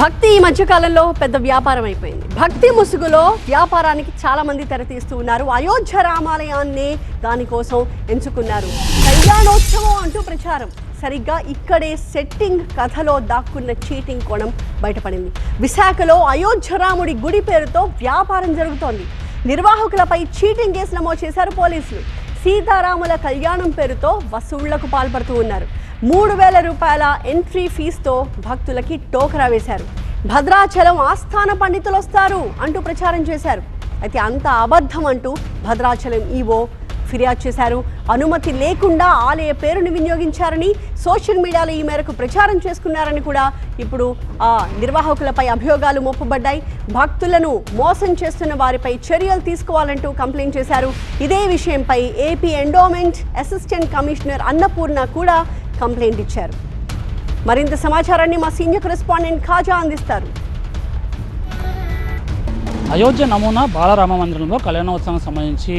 భక్తి ఈ మధ్యకాలంలో పెద్ద వ్యాపారం అయిపోయింది. భక్తి ముసుగులో వ్యాపారానికి చాలా మంది తెరతీస్తూ ఉన్నారు. అయోధ్య రామాలయాన్ని దానికోసం ఎంచుకున్నారు. కళ్యాణోత్సవం అంటూ ప్రచారం. సరిగ్గా ఇక్కడే సెట్టింగ్ కథలో దాక్కున్న చీటింగ్ కోణం బయటపడింది. విశాఖలో అయోధ్య రాముడి గుడి పేరుతో వ్యాపారం జరుగుతోంది. నిర్వాహకులపై చీటింగ్ కేసు నమోదు చేశారు పోలీసులు. సీతారాముల కళ్యాణం పేరుతో వసూళ్ళకు పాల్పడుతూ ఉన్నారు. మూడు వేల రూపాయల ఎంట్రీ ఫీజుతో భక్తులకి టోకరా వేశారు. భద్రాచలం ఆస్థాన పండితులు వస్తారు అంటూ ప్రచారం చేశారు. అయితే అంత అబద్ధం అంటూ భద్రాచలం ఈవో ఫిర్యాదు చేశారు. అనుమతి లేకుండా ఆలయ పేరుని వినియోగించారని సోషల్ మీడియాలో ఈ మేరకు ప్రచారం చేసుకున్నారని కూడా ఇప్పుడు ఆ నిర్వాహకులపై అభియోగాలు మోపబడ్డాయి. భక్తులను మోసం చేస్తున్న వారిపై చర్యలు తీసుకోవాలంటూ కంప్లైంట్ చేశారు. ఇదే విషయంపై AP endowment assistant commissioner Annapurna కూడా కంప్లైంట్ ఇచ్చారు. మరింత సమాచారాన్ని మా సీనియర్ కరెస్పాండెంట్ ఖాజా అందిస్తారు. అయోధ్య నమూనా బాలరామ మందిరంలో కళ్యాణోత్సవానికి సంబంధించి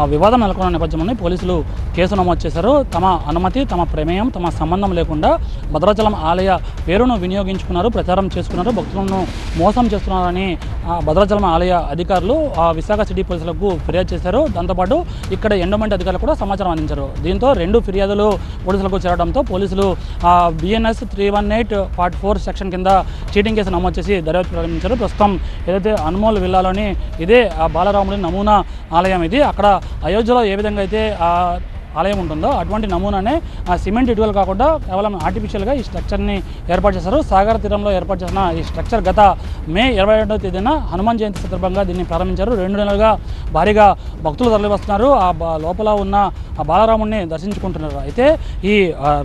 ఆ వివాదం నెలకొన్న నేపథ్యంలోనే పోలీసులు కేసు నమోదు చేశారు. తమ అనుమతి తమ ప్రమేయం తమ సంబంధం లేకుండా భద్రాచలం ఆలయ పేరును వినియోగించుకున్నారు ప్రచారం చేసుకున్నారు భక్తులను మోసం చేస్తున్నారని ఆ భద్రాచలం ఆలయ అధికారులు ఆ విశాఖ సిటీ పోలీసులకు ఫిర్యాదు చేశారు. దాంతోపాటు ఇక్కడ ఎండోమెంట్ అధికారులు కూడా సమాచారం అందించారు. దీంతో రెండు ఫిర్యాదులు పోలీసులకు చేరడంతో పోలీసులు ఆ BNS three one eight part four section కింద చీటింగ్ కేసు నమోదు చేసి దర్యాప్తు ప్రారంభించారు. ప్రస్తుతం ఏదైతే అనుమోల్ విల్లాలోని ఇదే ఆ బాలరాముడి నమూనా ఆలయం ఇది. అక్కడ అయోధ్యలో ఏ విధంగా అయితే ఆ ఆలయం ఉంటుందో అటువంటి నమూనానే ఆ సిమెంట్ ఇటువలు కాకుండా కేవలం ఆర్టిఫిషియల్గా ఈ స్ట్రక్చర్ని ఏర్పాటు చేశారు. సాగర తీరంలో ఏర్పాటు చేసిన ఈ స్ట్రక్చర్ గత మే ఇరవై రెండవ తేదీన హనుమాన్ జయంతి సందర్భంగా దీన్ని ప్రారంభించారు. రెండు నెలలుగా భారీగా భక్తులు తరలివస్తున్నారు. ఆ లోపల ఉన్న ఆ బాలరాముడిని దర్శించుకుంటున్నారు. అయితే ఈ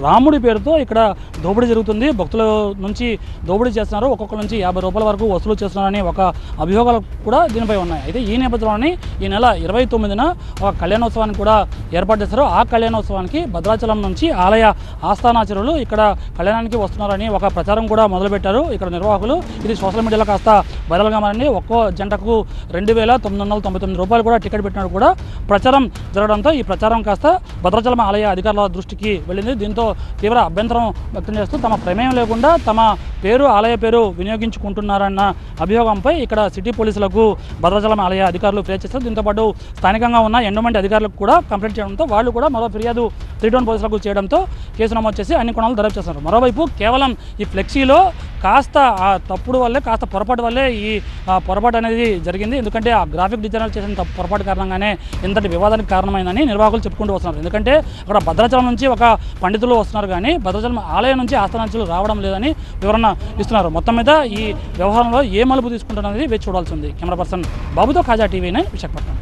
రాముడి పేరుతో ఇక్కడ దోపిడీ జరుగుతుంది. భక్తుల నుంచి దోపిడీ చేస్తున్నారు. ఒక్కొక్కరి నుంచి యాభై రూపాయల వరకు వసూలు చేస్తున్నారని ఒక అభియోగాలు కూడా దీనిపై ఉన్నాయి. అయితే ఈ నేపథ్యంలోని ఈ నెల ఇరవై తొమ్మిదిన ఒక కళ్యాణోత్సవాన్ని కూడా ఏర్పాటు చేశారు. ఆ కళ్యాణోత్సవానికి భద్రాచలం నుంచి ఆలయ ఆస్థానాచరులు ఇక్కడ కళ్యాణానికి వస్తున్నారని ఒక ప్రచారం కూడా మొదలుపెట్టారు. ఇక్కడ నిర్వాహకులు ఇది సోషల్ మీడియాలో కాస్త వైరల్ కావాలని ఒక్కో జంటకు రెండు వేల తొమ్మిది వందల తొంభై తొమ్మిది రూపాయలు కూడా టికెట్ పెట్టినట్టు కూడా ప్రచారం జరగడంతో ఈ ప్రచారం కాస్త భద్రాచలం ఆలయ అధికారుల దృష్టికి వెళ్ళింది. దీంతో తీవ్ర అభ్యంతరం వ్యక్తం చేస్తూ తమ ప్రమేయం లేకుండా తమ పేరు ఆలయ పేరు వినియోగించుకుంటున్నారన్న అభియోగంపై ఇక్కడ సిటీ పోలీసులకు భద్రాచలం ఆలయ అధికారులు ఫిర్యాదు చేస్తారు దీంతో పాటు స్థానికంగా ఉన్న ఎండోమెంట్ అధికారులకు కూడా కంప్లైంట్ చేయడంతో వాళ్ళు కూడా మరో ఫిర్యాదు త్రీ టౌన్ పోలీసులకు చేయడంతో కేసు నమోదు చేసి అన్ని కోణాలు దర్యాప్తు చేస్తున్నారు మరోవైపు కేవలం ఈ ఫ్లెక్సీలో కాస్త ఆ తప్పుడు వల్లే కాస్త పొరపాటు వల్లే ఈ పొరపాటు అనేది జరిగింది. ఎందుకంటే ఆ గ్రాఫిక్ డిజైనర్ చేసిన తప్పు పొరపాటు కారణంగానే ఇంతటి వివాదానికి కారణమైందని నిర్వాహకులు చెప్పుకుంటూ వస్తున్నారు. ఎందుకంటే అక్కడ భద్రాచలం నుంచి ఒక పండితులు వస్తున్నారు కానీ భద్రాచలం ఆలయం నుంచి ఆస్థానాంచులు రావడం లేదని వివరణ ఇస్తున్నారు. మొత్తం మీద ఈ వ్యవహారంలో ఏ మలుపు తీసుకుంటున్నది వేచి చూడాల్సి ఉంది. కెమెరా పర్సన్ బాబుతో ఖాజా టీవీ నైన్ విశాఖపట్నం.